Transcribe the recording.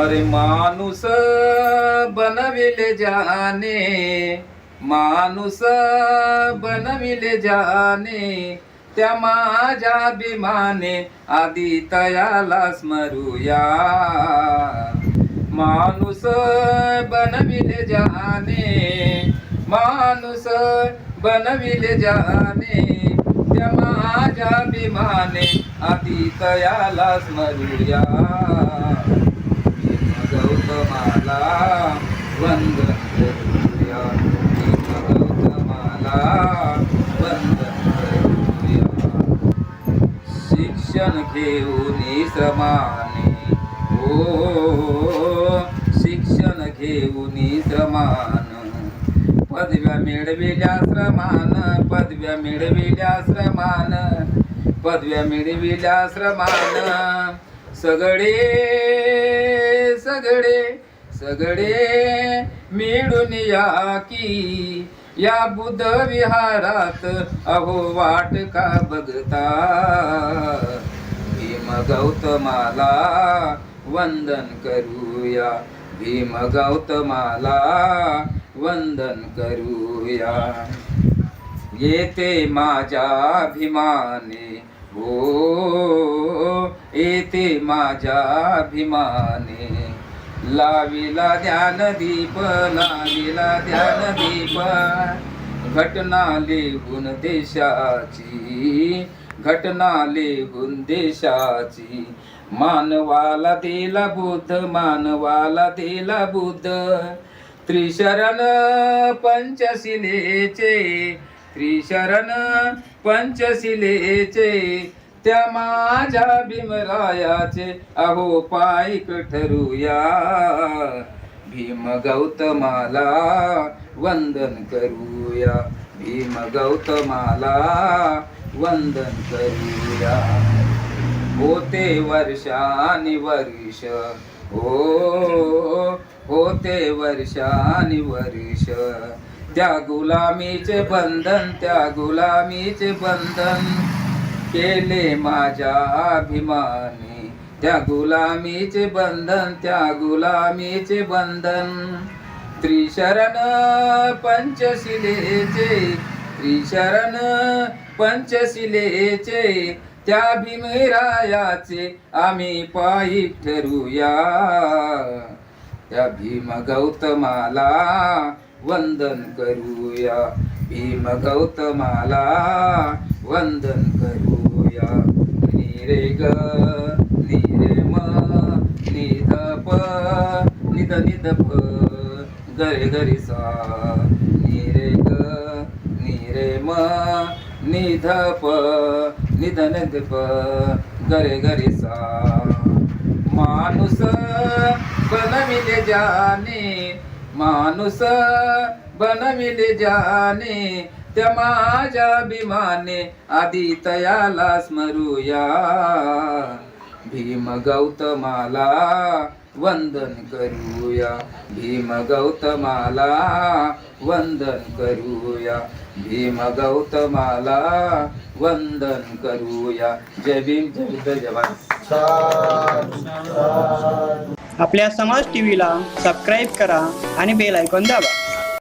अरे माणूस बनविले जाने माणूस बनविले जाने त्या माझ्या अभिमाने आधी तयाला स्मरूया. माणूस बनविले जाने माणूस बनविले जाने त्या माझ्या अभिमाने आधी तयाला स्मरूया. गौतमाला वंदन करूया वंदन करूया शिक्षण घेऊन श्रमाने हो शिक्षण घेऊन श्रमान। पदव्या मिळविल्या श्रमान पदव्या मिळविल्या श्रमान पदव्या मिळविल्या श्रमान। सगळे सगळे सगळे मिळून या की. या बुद्ध विहारात अहो वाट का बघता? भीम गौतमाला वंदन करूया. भीम गौतमाला वंदन करूया. येते माझ्या अभिमाने हो येते माझ्या अभिमाने. लाविला ध्यान दीप लाविला ध्यान दीप. घटना लिहून देशाची घटना लिहून देशाची. मानवाला दिला बुद्ध मानवाला दिला बुद्ध. त्रिशरण पंचशिलेचे त्रिशरण पंचशिलेचे. त्या माझ्या भीमरायाचे अहो पायिक ठरूया. भीम गौतमाला वंदन करूया. भीम गौतमाला वंदन करूया. होते वर्षानि वर्ष हो होते वर्षानि वर्ष. त्या गुलामीचे बंधन त्या गुलामीचे बंधन केले माझ्या अभिमाने. त्या गुलामीचे बंधन त्या गुलामीचे बंधन. त्रिशरण पंचशिलेचे त्रिशरण पंचशिलेचे त्या भीमरायाचे आम्ही पायी ठरूया. त्या भीम गौतमाला वंदन करूया. भीम गौतमाला वंदन या निरे ग निरे म निध प निध निध प गरे गरी सा. निरे ग निरे म निध प निध निध प गरे गरी सा. माणूस बनविले जाने माणूस बनविले जाने त्या माझ्या भीमाने आधी तयाला स्मरूया. भीम गौतमाला वंदन करूया. भीम गौतमाला वंदन करूया. भीम गौतमाला वंदन करूया. जय भीम जय जवान आपल्या समाज टीव्हीला सबस्क्राईब करा आणि बेल ऐकून दाबा.